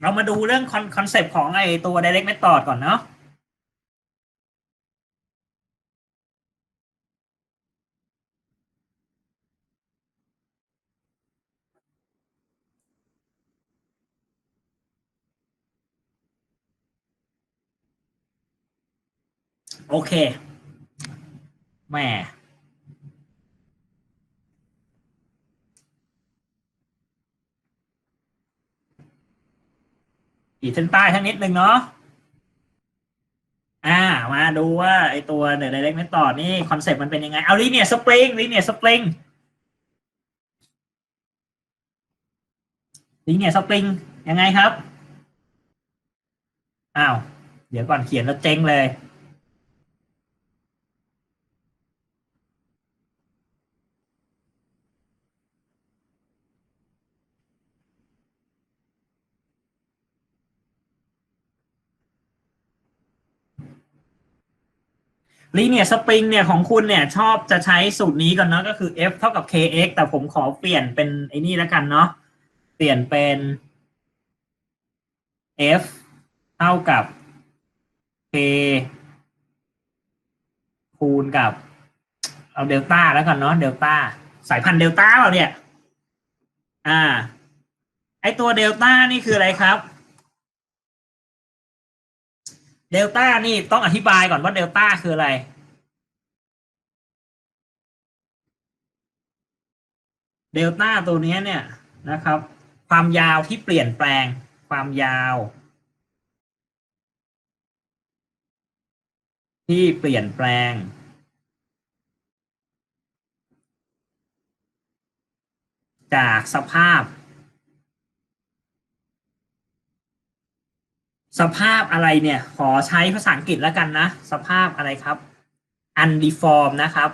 เรามาดูเรื่องคอนเซปต์ของไอตัว direct method ก่อนเนาะโอเคแหม่ ขีดเส้นใต้ทั้งนิดนึงเนาะอ่า มาดูว่าไอตัวเด e direct method นี่คอนเซปต์มันเป็นยังไง เอา linear spring linear spring linear spring ยังไงครับ อ้าว เดี๋ยวก่อนเขียนแล้วเจ๊งเลย ลีเนียสปริงเนี่ยของคุณเนี่ยชอบจะใช้สูตรนี้ก่อนเนาะก็คือ f เท่ากับ kx แต่ผมขอเปลี่ยนเป็นไอ้นี่แล้วกันเนาะเปลี่ยนเป็น f เท่ากับ k คูณกับ เอาเดลต้าแล้วกันเนาะเดลต้าสายพันธุ์เดลต้าเราเนี่ย อ่า ไอตัวเดลต้านี่คืออะไรครับ เดลต้านี่ต้องอธิบายก่อนว่าเดลต้าคืออะไร เดลต้าตัวนี้เนี่ยนะครับ ความยาวที่เปลี่ยนแปลง ความยาว ที่เปลี่ยนแปลง จากสภาพ สภาพอะไรเนี่ย ขอใช้ภาษาอังกฤษแล้วกันนะ สภาพอะไรครับ undeformed นะครับ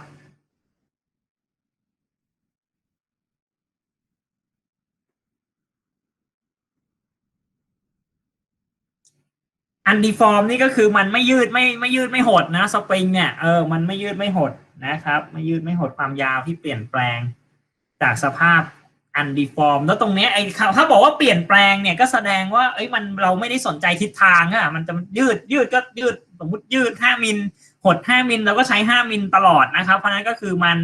undeformed นี่ก็คือมันไม่ยืดไม่ไม่ยืดไม่หดนะสปริงเนี่ยเออมันไม่ยืดไม่หดนะครับ ไม่ยืดไม่หดความยาวที่เปลี่ยนแปลงจากสภาพ undeformed แล้วตรงเนี้ยไอ้ถ้าบอกว่าเปลี่ยนแปลงเนี่ยก็แสดงว่าเอ้ยมันเราไม่ได้สนใจทิศทางอะมันจะยืดยืดก็ยืดสมมติยืดห้ามิลหดห้ามิลเราก็ใช้ห้ามิลตลอดนะครับ เพราะฉะนั้นก็คือมัน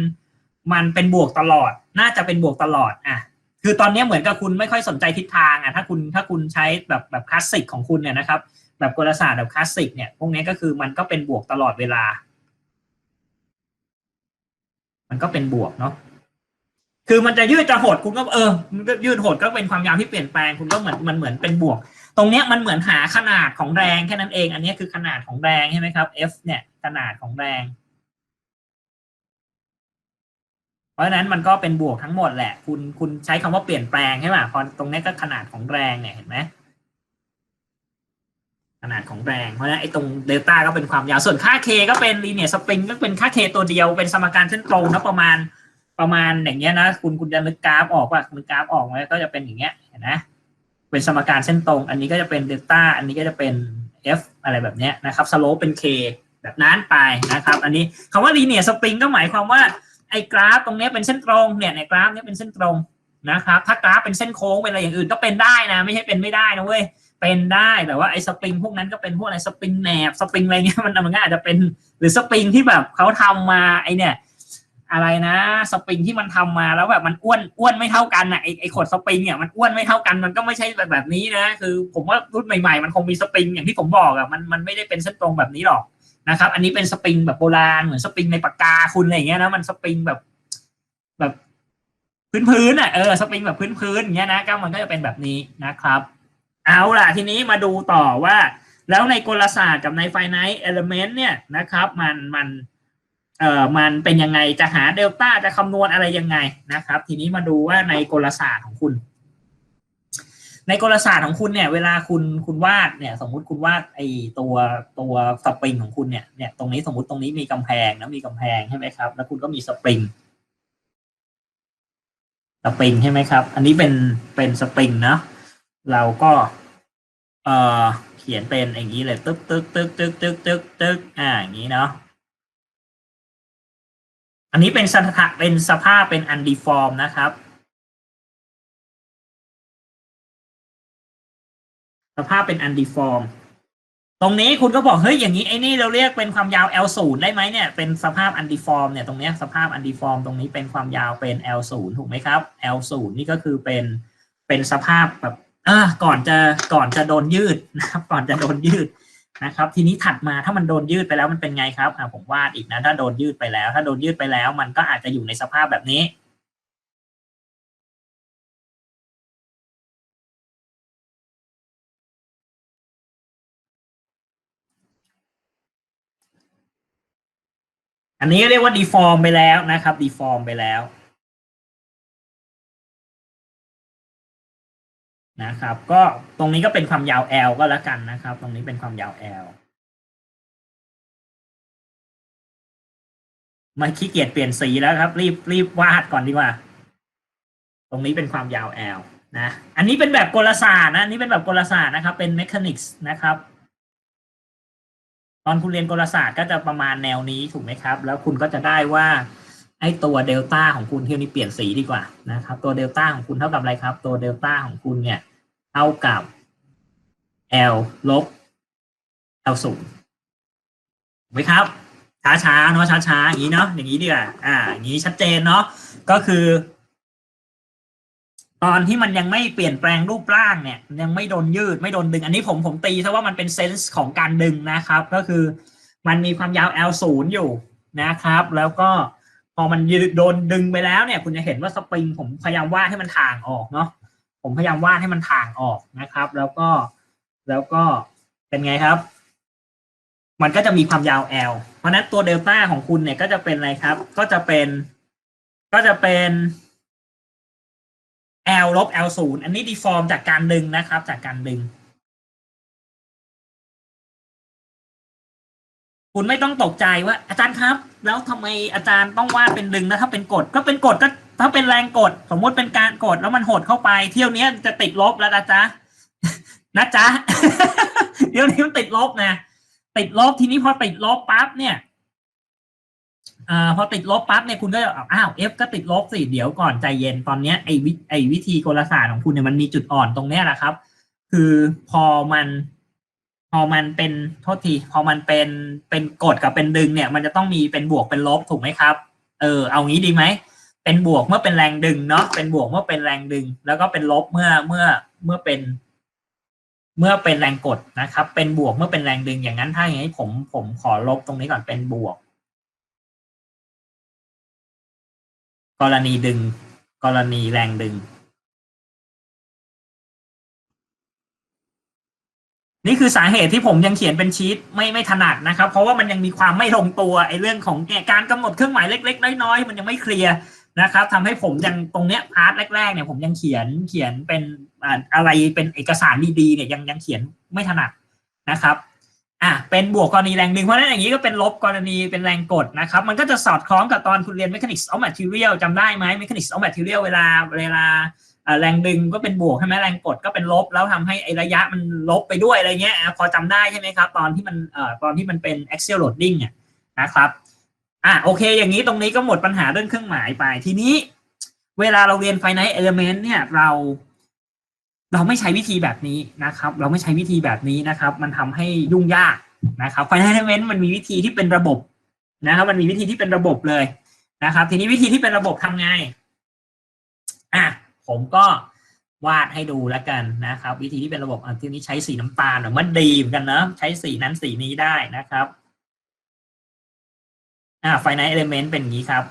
มันเป็นบวกตลอด น่าจะเป็นบวกตลอดอะคือตอนนี้เหมือนกับคุณไม่ค่อยสนใจทิศทางอะถ้าคุณถ้าคุณใช้แบบแบบคลาสสิกของคุณเนี่ยนะครับ แบบกลศาสตร์แบบคลาสสิกเนี่ยพวกนี้ก็คือมันก็เป็นบวกตลอดเวลา มันก็เป็นบวกเนาะ คือมันจะยืดจะหดคุณก็เออมันก็ยืดหดก็เป็นความยาวที่เปลี่ยนแปลงคุณก็เหมือนมันเหมือนเป็นบวก ตรงเนี้ยมันเหมือนหาขนาดของแรงแค่นั้นเอง อันนี้คือขนาดของแรงใช่ไหมครับ F เนี่ยขนาดของแรง เพราะฉะนั้นมันก็เป็นบวกทั้งหมดแหละ คุณคุณใช้คำว่าเปลี่ยนแปลงใช่ไหมพอตรงนี้ก็ขนาดของแรงเนี่ยเห็นไหมขนาดของแรงเพราะฉะนั้นไอ้ตรงเดลต้าก็เป็นความยาวส่วนค่า k ก็เป็นลีเนียสปริงก็เป็นค่า k ตัวเดียวเป็นสมการเส้นตรงนะประมาณ ประมาณอย่างเงี้ยนะ คุณคุณจะนึกกราฟออกว่านึกกราฟออกไหมก็จะเป็นอย่างเงี้ยเห็นไหมเป็นสมการเส้นตรง อันนี้ก็จะเป็นเดลต้าอันนี้ก็จะเป็น f อะไรแบบเนี้ยนะครับสโลปเป็น k แบบนั้นไปนะครับ อันนี้คำว่าลีเนียสปริงก็หมายความว่าไอ้กราฟตรงเนี้ยเป็นเส้นตรงเนี่ยในกราฟเนี้ยเป็นเส้นตรงนะครับ ถ้ากราฟเป็นเส้นโค้งเป็นอะไรอย่างอื่นก็เป็นได้นะ ไม่ใช่เป็นไม่ได้นะเว้ยเป็นได้แต่ว่าไอ้สปริงพวกนั้นก็เป็นพวกอะไรสปริงแหนบสปริงอะไรเงี้ยมันมันก็อาจจะเป็นหรือสปริงที่แบบเขาทำมาไอเนี่ย อะไรนะสปริงที่มันทำมาแล้วแบบมันอ้วนอ้วนไม่เท่ากันอะไอไอขดสปริงเนี่ยมันอ้วนไม่เท่ากันมันก็ไม่ใช่แบบแบบนี้นะคือผมว่ารุ่นใหม่ๆ มันคงมีสปริงอย่างที่ผมบอกอะมันมันไม่ได้เป็นเส้นตรงแบบนี้หรอกนะครับ อันนี้เป็นสปริงแบบโบราณเหมือนสปริงในปากกาคุณอะไรเงี้ยนะมันสปริงแบบแบบพื้นๆอะเออสปริงแบบพื้นๆอย่างเงี้ยนะก็มันก็จะเป็นแบบนี้นะครับ เอาล่ะทีนี้มาดูต่อว่า แล้วในกลศาสตร์กับใน finite element เนี่ยนะครับ มันมัน เอ่อมันเป็นยังไงจะหาเดลต้าจะคำนวณอะไรยังไงนะครับ ทีนี้มาดูว่าในกลศาสตร์ของคุณ ในกลศาสตร์ของคุณเนี่ย เวลาคุณคุณวาดเนี่ย สมมุติคุณวาดไอตัวตัวสปริงของคุณเนี่ยเนี่ยตรงนี้สมมติตรงนี้มีกำแพงนะมีกำแพงใช่ไหมครับ แล้วคุณก็มีสปริงสปริงใช่ไหมครับ อันนี้เป็นเป็นสปริงเนาะเราก็เอ่อเขียนเป็นอย่างนี้เลยตึ๊กตึ๊กตึ๊กตึ๊กตึ๊กตึ๊กตึ๊กอ่าอย่างนี้เนาะ อันนี้เป็นสถาเป็นสภาพเป็น undeformed นะครับ สภาพเป็น undeformed ตรงนี้คุณก็บอกเฮ้ยอย่างนี้ไอ้นี่เราเรียกเป็นความยาว L ศูนย์ได้ไหมเนี่ยเป็นสภาพ undeformed เนี่ยตรงนี้สภาพ undeformed ตรงนี้เป็นความยาวเป็น L ศูนย์ถูกไหมครับ L ศูนย์นี่ก็คือเป็นเป็นสภาพแบบอ่าก่อนจะก่อนจะโดนยืดนะครับ ก่อนจะโดนยืด นะครับ ทีนี้ถัดมาถ้ามันโดนยืดไปแล้วมันเป็นไงครับอ่าผมวาดอีกนะถ้าโดนยืดไปแล้ว ถ้าโดนยืดไปแล้ว มันก็อาจจะอยู่ในสภาพแบบนี้อันนี้เรียกว่า deform ไปแล้วนะครับ deform ไปแล้ว นะครับ ก็ตรงนี้ก็เป็นความยาว L ก็แล้วกันนะครับ ตรงนี้เป็นความยาว L ม่ขี้เกียจเปลี่ยนสีแล้วครับ รีบรีบวาดก่อนดีกว่า ตรงนี้เป็นความยาว L นะ อันนี้เป็นแบบกลศาสตร์นะ อันนี้เป็นแบบกลศาสตร์นะครับ เป็น mechanics นะครับ ตอนคุณเรียนกลศาสตร์ก็จะประมาณแนวนี้ถูกไหมครับ แล้วคุณก็จะได้ว่าไอตัวเดลต้าของคุณเที่ยนี้เปลี่ยนสีดีกว่านะครับ ตัวเดลต้าของคุณเท่ากับอะไรครับ ตัวเดลต้าของคุณเนี่ย เท่ากับ L ลบ L ศูนย์ถูกไหมครับ ช้าๆเนาะช้าๆอย่างนี้เนาะอย่างนี้ดีกว่าอ่า อย่างนี้ชัดเจนเนาะก็คือ ตอนที่มันยังไม่เปลี่ยนแปลงรูปร่างเนี่ย ยังไม่โดนยืดไม่โดนดึง อันนี้ผมผมตีซะว่ามันเป็นเซนส์ของการดึงนะครับ ก็คือมันมีความยาว L ศูนย์อยู่นะครับ แล้วก็พอมันโดนดึงไปแล้วเนี่ย คุณจะเห็นว่าสปริงผมพยายามวาดให้มันถ่างออกเนาะ ผมพยายามวาดให้มันถ่างออกนะครับ แล้วก็แล้วก็เป็นไงครับ มันก็จะมีความยาว L เพราะนั้นตัวเดลต้าของคุณเนี่ยก็จะเป็นอะไรครับ ก็จะเป็น ก็จะเป็น L ลบ L ศูนย์อันนี้ deform จากการดึงนะครับ จากการดึง คุณไม่ต้องตกใจว่าอาจารย์ครับ แล้วทำไมอาจารย์ต้องวาดเป็นดึงนะถ้าเป็นกฎก็เป็นกฎก็ ถ้าเป็นแรงกด สมมุติเป็นการกดแล้วมันหดเข้าไป เที่ยวนี้จะติดลบแล้วนะจ๊ะนะจ๊ะเดี๋ยวนี้มันติดลบนะติดลบทีนี้พอติดลบปั๊บเนี่ยอ่าพอติดลบปั๊บเนี่ยคุณก็อ้าว F ก็ติดลบสิเดี๋ยวก่อนใจเย็นตอนเนี้ยไอวิไอวิธีกลศาสตร์ของคุณเนี่ยมันมีจุดอ่อนตรงเนี้ยแหละครับ คือพอมัน พอมันเป็นโทษทีพอมันเป็นเป็นกดกับเป็นดึงเนี่ย มันจะต้องมีเป็นบวกเป็นลบถูกไหมครับ เออเอางี้ดีไหม เป็นบวกเมื่อเป็นแรงดึงเนาะเป็นบวกเมื่อเป็นแรงดึง แล้วก็เป็นลบเมื่อเมื่อเมื่อเป็น เมื่อเป็นแรงกดนะครับ เป็นบวกเมื่อเป็นแรงดึงอย่างนั้นถ้าอย่างนี้ผมผมขอลบตรงนี้ก่อนเป็นบวก กรณีดึง กรณีแรงดึง นี่คือสาเหตุที่ผมยังเขียนเป็นชีตไม่ไม่ถนัดนะครับ เพราะว่ามันยังมีความไม่ลงตัวไอ้เรื่องของการกำหนดเครื่องหมายเล็ก ๆ น้อยๆมันยังไม่เคลียร์ นะครับทำให้ผมยังตรงเนี้ยพาร์ทแรกๆเนี่ยผมยังเขียนเขียนเป็นอะไรเป็นเอกสารดีๆเนี่ยยังยังเขียนไม่ถนัดนะครับอะเป็นบวกกรณีแรงดึงเพราะนั้นอย่างนี้ก็เป็นลบกรณีเป็นแรงกดนะครับ มันก็จะสอดคล้องกับตอนคุณเรียน mechanics of material จำได้ไหม mechanics of material เวลาเวลาแรงดึงก็เป็นบวกใช่ไหมแรงกดก็เป็นลบ แล้วทำให้ไอระยะมันลบไปด้วยอะไรเงี้ยพอจำได้ใช่ไหมครับ ตอนที่มันเอ่อตอนที่มันเป็น axial loading เนี่ยนะครับ อะโอเค อย่างนี้ตรงนี้ก็หมดปัญหาเรื่องเครื่องหมายไป ทีนี้ เวลาเราเรียน finite element เนี่ยเรา เราไม่ใช้วิธีแบบนี้นะครับ เราไม่ใช้วิธีแบบนี้นะครับ มันทำให้ยุ่งยากนะครับ finite element มันมีวิธีที่เป็นระบบนะครับ มันมีวิธีที่เป็นระบบเลยนะครับ ทีนี้วิธีที่เป็นระบบทำไงอะผมก็วาดให้ดูแล้วกันนะครับ วิธีที่เป็นระบบอันที่นี้ใช้สีน้ำตาลมันดีเหมือนกันเนอะใช้สีนั้นสีนี้ได้นะครับ อ่า finite element เป็นอย่างนี้ครับ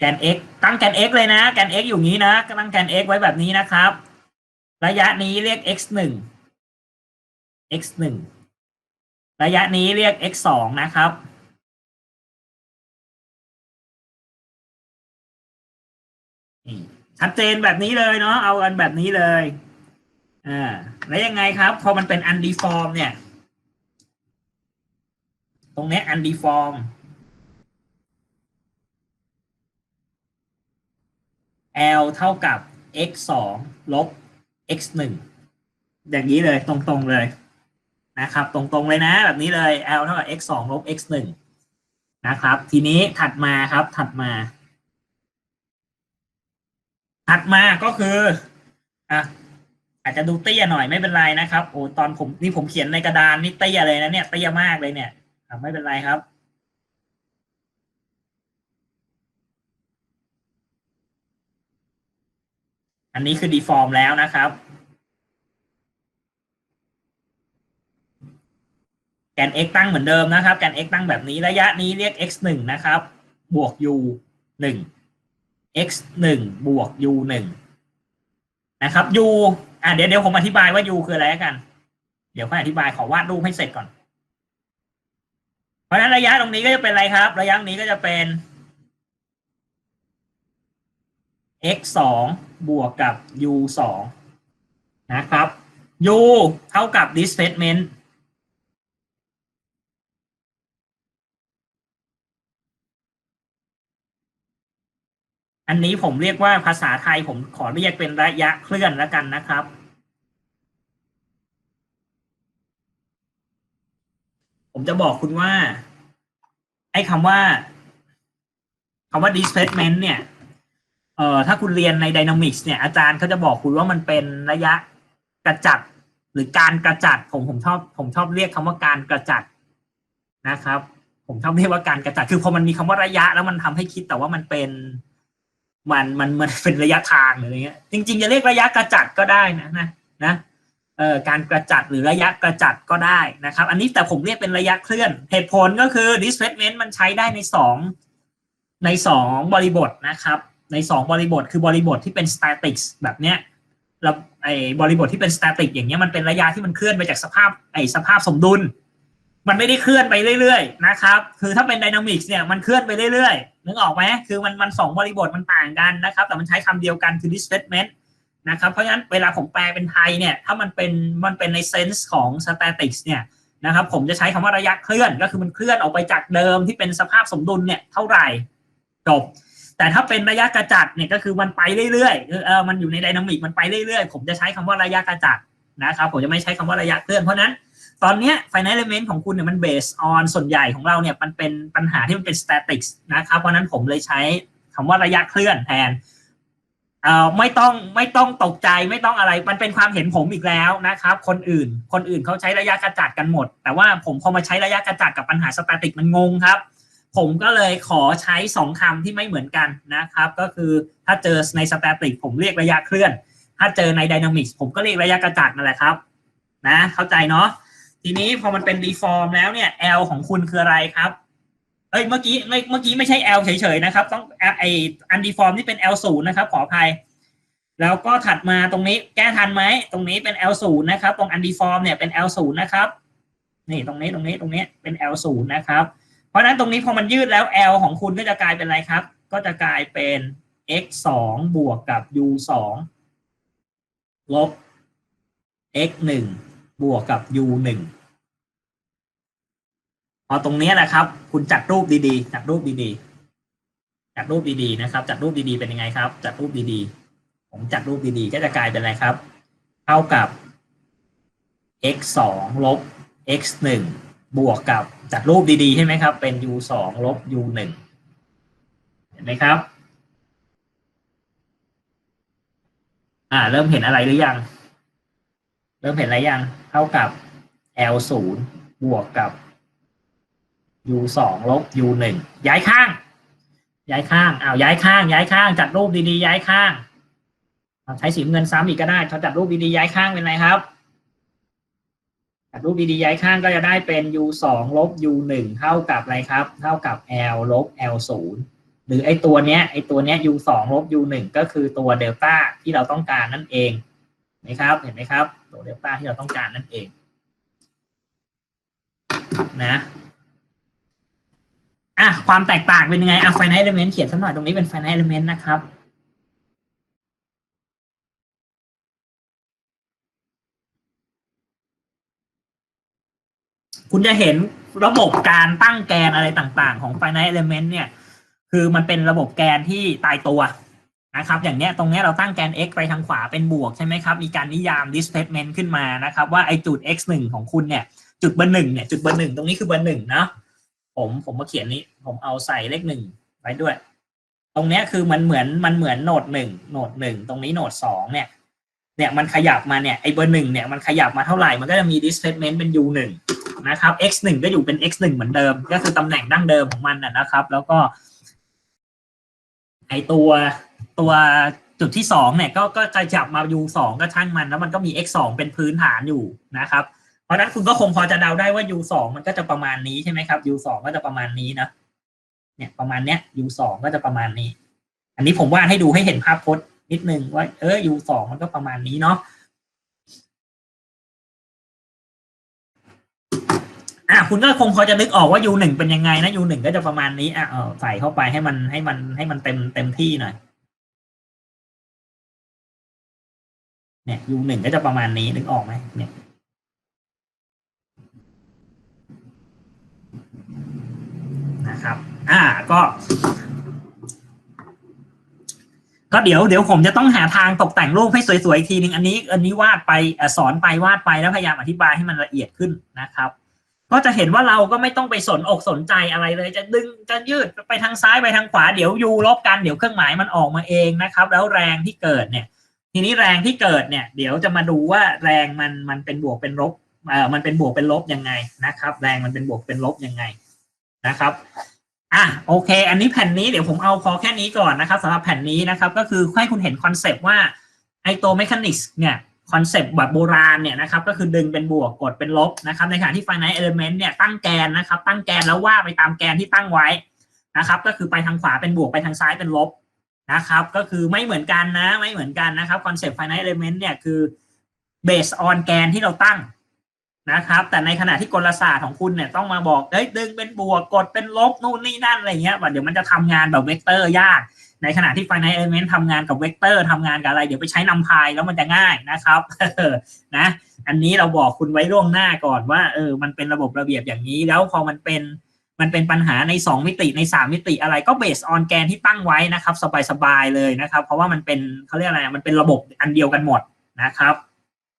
แกน x ตั้งแกน x เลยนะ แกน x อยู่นี้นะตั้งแกน x ไว้แบบนี้นะครับ ระยะนี้เรียก x หนึ่ง x หนึ่งระยะนี้เรียก x สองนะครับ ชัดเจนแบบนี้เลยเนาะเอากันแบบนี้เลยอ่าแล้วยังไงครับ พอมันเป็น undeform เนี่ย ตรงนี้ย undeform L เท่ากับ x สองลบ x หนึ่งอย่างนี้เลยตรงๆเลยนะครับ ตรงๆเลยนะแบบนี้เลย L เท่ากับ x สองลบ x หนึ่งนะครับ ทีนี้ถัดมาครับถัดมา ถัดมาก็คืออะอาจจะดูเตี้ยหน่อยไม่เป็นไรนะครับโอ้ตอนผมนี่ผมเขียนในกระดานนี่เตี้ยเลยนะเนี่ยเตี้ยมากเลยเนี่ยไม่เป็นไรครับอันนี้คือ deform แล้วนะครับ แกน x ตั้งเหมือนเดิมนะครับ แกน x ตั้งแบบนี้ระยะนี้เรียก x หนึ่งนะครับ บวก u หนึ่ง x หนึ่งบวก u หนึ่งนะครับ u อะเดี๋ยวเดี๋ยวผมอธิบายว่า u คืออะไรกัน เดี๋ยวค่อยอธิบายขอวาดรูปให้เสร็จก่อน เพราะฉะนั้นระยะตรงนี้ก็จะเป็นอะไรครับ ระยะนี้ก็จะเป็น x สองบวกกับ u สองนะครับ u เท่ากับ displacement อันนี้ผมเรียกว่าภาษาไทยผมขอเรียกเป็นระยะเคลื่อนแล้วกันนะครับ ผมจะบอกคุณว่า ไอ้คำว่าคำว่า displacement เนี่ยเอ่อถ้าคุณเรียนใน Dynamics เนี่ยอาจารย์เขาจะบอกคุณว่ามันเป็นระยะกระจัดหรือการกระจัดผมผมชอบผมชอบเรียกคำว่าการกระจัดนะครับ ผมชอบเรียกว่าการกระจัดคือพอมันมีคำว่าระยะแล้วมันทำให้คิดแต่ว่ามันเป็น มันมันมันเป็นระยะทางหรืออะไรเงี้ย จริง ๆ จะเรียกระยะกระจัดก็ได้นะนะนะเอ่อการกระจัดหรือระยะกระจัดก็ได้นะครับ อันนี้แต่ผมเรียกเป็นระยะเคลื่อน เหตุผลก็คือ displacement มันใช้ได้ในสองในสองบริบทนะครับ ในสองบริบทคือบริบทที่เป็น statics แบบเนี้ยแล้วไอ้บริบทที่เป็น static อย่างเงี้ยมันเป็นระยะที่มันเคลื่อนไปจากสภาพไอ้สภาพสมดุล มันไม่ได้เคลื่อนไปเรื่อยๆนะครับ คือถ้าเป็น Dynamics เนี่ยมันเคลื่อนไปเรื่อยๆ นึกออกไหมคือมันมันสองบริบทมันต่างกันนะครับ แต่มันใช้คำเดียวกันคือ displacement นะครับเพราะฉะนั้นเวลาผมแปลเป็นไทยเนี่ยถ้ามันเป็นมันเป็นในเซนส์ของ statics เนี่ยนะครับผมจะใช้คำว่าระยะเคลื่อนก็คือมันเคลื่อนออกไปจากเดิมที่เป็นสภาพสมดุลเนี่ยเท่าไหร่จบ แต่ถ้าเป็นระยะกระจัดเนี่ยก็คือมันไปเรื่อยๆเออมันอยู่ในไดนามิกมันไปเรื่อยๆ ผมจะใช้คำว่าระยะกระจัดนะครับผมจะไม่ใช้คำว่าระยะเคลื่อนเพราะนั้น ตอนนี้ final element ของคุณเนี่ยมัน based on ส่วนใหญ่ของเราเนี่ยมันเป็นปัญหาที่มันเป็น statics นะครับ เพราะนั้นผมเลยใช้คำว่าระยะเคลื่อนแทนเอ่อไม่ต้องไม่ต้องตกใจไม่ต้องอะไรมันเป็นความเห็นผมอีกแล้วนะครับ คนอื่น คนอื่นเขาใช้ระยะกระจัดกันหมด แต่ว่าผมพอมาใช้ระยะกระจัดกับปัญหาสแตติกมันงงครับ ผมก็เลยขอใช้สองคำที่ไม่เหมือนกันนะครับ ก็คือถ้าเจอในสแตติกผมเรียกระยะเคลื่อน ถ้าเจอในไดนามิกผมก็เรียกระยะกระจัดนั่นแหละครับ นะ เข้าใจเนาะ ทีนี้พอมันเป็น deform แล้วเนี่ย L ของคุณคืออะไรครับ เอ้ยเมื่อกี้ไม่เมื่อกี้ไม่ใช่ L เฉยๆนะครับ ต้องไออัน deform นี่เป็น L ศูนย์นะครับ ขออภัย แล้วก็ถัดมาตรงนี้แก้ทันไหม ตรงนี้เป็น L ศูนย์นะครับ ตรง undeform เนี่ยเป็น L ศูนย์นะครับ นี่ตรงนี้ตรงนี้ตรงนี้เป็น L ศูนย์นะครับ เพราะฉะนั้นตรงนี้พอมันยืดแล้ว L ของคุณก็จะกลายเป็นอะไรครับ ก็จะกลายเป็น x สองบวกกับ u สองลบ x หนึ่ง บวกกับ u หนึ่งพอตรงนี้แหละครับ คุณจัดรูปดีๆ จัดรูปดีๆ จัดรูปดีๆนะครับ จัดรูปดีๆเป็นยังไงครับ จัดรูปดีๆ ผมจัดรูปดีๆ ก็จะกลายเป็นอะไรครับ เท่ากับ x สองลบ x หนึ่งบวกกับจัดรูปดีๆ ใช่ไหมครับ เป็น u สองลบ u หนึ่งเห็นไหมครับ อ่า เริ่มเห็นอะไรหรือยัง เริ่มเห็นอะไรยัง เท่ากับ l ศูนย์บวกกับ u สองลบ u หนึ่งย้ายข้าง ย้ายข้างอ้าวย้ายข้าง ย้ายข้าง จัดรูปดีๆ ย้ายข้างใช้สีเงินซ้ำอีกก็ได้ถ้าจัดรูปดีๆย้ายข้างเป็นไรครับจัดรูปดีๆย้ายข้างก็จะได้เป็น u สองลบ u หนึ่งเท่ากับอะไรครับ เท่ากับ l ลบ l ศูนย์หรือไอตัวเนี้ยไอตัวเนี้ย u สองลบ u หนึ่งก็คือตัวเดลต้าที่เราต้องการนั่นเอง นไหมครับ เห็นไหมครับตัวเดลต้าที่เราต้องการนั่นเอง นะอะความแตกต่างเป็นยังไงอะ finite element เขียนสักหน่อยตรงนี้เป็น finite element นะครับคุณจะเห็นระบบการตั้งแกนอะไรต่างๆ ของ finite element เนี่ย คือมันเป็นระบบแกนที่ตายตัว นะครับอย่างเนี้ยตรงเนี้ยเราตั้งแกน x ไปทางขวาเป็นบวกใช่ไหมครับ มีการนิยาม displacement ขึ้นมานะครับ ว่าไอจุด x หนึ่งของคุณเนี่ย จุดเบอร์หนึ่งเนี่ยจุดเบอร์หนึ่งตรงนี้คือเบอร์หนึ่งเนาะผมผมมาเขียนนี้ผมเอาใส่เลขหนึ่งไว้ด้วย ตรงเนี้ยคือมันเหมือนมันเหมือนโหนดหนึ่งโหนดหนึ่งตรงนี้โหนดสองเนี่ย เนี่ยมันขยับมาเนี่ยไอเบอร์หนึ่งเนี่ยมันขยับมาเท่าไหร่มันก็จะมี displacement เป็น u หนึ่งนะครับ x หนึ่งก็อยู่เป็น x หนึ่งเหมือนเดิม ก็คือตำแหน่งดั้งเดิมของมันนะนะครับ แล้วก็ไอตัว ตัวจุดที่สองเนี่ยก็ก็ขยับมา u สองก็ช่างมัน แล้วมันก็มี x สองเป็นพื้นฐานอยู่นะครับ เพราะนั้นคุณก็คงพอจะเดาได้ว่า u สองมันก็จะประมาณนี้ใช่ไหมครับ u สองก็จะประมาณนี้นะเนี่ยประมาณเนี้ย u สองก็จะประมาณนี้ อันนี้ผมวาดให้ดูให้เห็นภาพพจน์นิดนึงว่าเออ u สองมันก็ประมาณนี้เนาะอะคุณก็คงพอจะนึกออกว่า u หนึ่งเป็นยังไงนะ u หนึ่งก็จะประมาณนี้อะใส่เข้าไปให้มันให้มันให้มันเต็มเต็มที่หน่อย เนี่ย u หนึ่งก็จะประมาณนี้นึกออกไหมเนี่ยนะครับ อ่าก็ ก็เดี๋ยวเดี๋ยวผมจะต้องหาทางตกแต่งรูปให้สวยๆอีกทีนึงอันนี้ อันนี้วาดไปอสอนไปวาดไปแล้วพยายามอธิบายให้มันละเอียดขึ้นนะครับก็จะเห็นว่าเราก็ไม่ต้องไปสนอกสนใจอะไรเลย จะดึงจะยืดไปทางซ้ายไปทางขวาเดี๋ยวยูลบกันเดี๋ยวเครื่องหมายมันออกมาเองนะครับ แล้วแรงที่เกิดเนี่ย ทีนี้แรงที่เกิดเนี่ย เดี๋ยวจะมาดูว่าแรงมันมันเป็นบวกเป็นลบเอ่อมันเป็นบวกเป็นลบยังไงนะครับ แรงมันเป็นบวกเป็นลบยังไงนะครับอะโอเค อันนี้แผ่นนี้เดี๋ยวผมเอาพอแค่นี้ก่อนนะครับสำหรับแผ่นนี้นะครับ ก็คือให้คุณเห็นคอนเซปต์ว่าไอตัวเมคานิกส์เนี่ยคอนเซปต์แบบโบราณเนี่ยนะครับก็คือดึงเป็นบวกกดเป็นลบนะครับ ในขณะที่ finite element เนี่ยตั้งแกนนะครับ ตั้งแกนแล้วว่าไปตามแกนที่ตั้งไว้นะครับ ก็คือไปทางขวาเป็นบวกไปทางซ้ายเป็นลบ นะครับก็คือไม่เหมือนกันนะไม่เหมือนกันนะครับคอนเซปต์ finite element เนี่ยคือ based on แกนที่เราตั้งนะครับ แต่ในขณะที่กลศาสตร์ของคุณเนี่ยต้องมาบอกเอ้ยดึงเป็นบวกกดเป็นลบนู่นนี่นั่นอะไรเงี้ยว่าเดี๋ยวมันจะทำงานแบบเวกเตอร์ยาก ในขณะที่ finite element ทำงานกับเวกเตอร์ทำงานกับอะไร เดี๋ยวไปใช้นำพายแล้วมันจะง่ายนะครับนะอันนี้เราบอกคุณไว้ล่วงหน้าก่อนว่าเออมันเป็นระบบระเบียบอย่างนี้ แล้วพอมันเป็น มันเป็นปัญหาใน 2 มิติใน 3 มิติอะไรก็เบสออนแกนที่ตั้งไว้นะครับ สบายๆเลยนะครับ เพราะว่ามันเป็นเขาเรียกอะไรมันเป็นระบบอันเดียวกันหมดนะครับ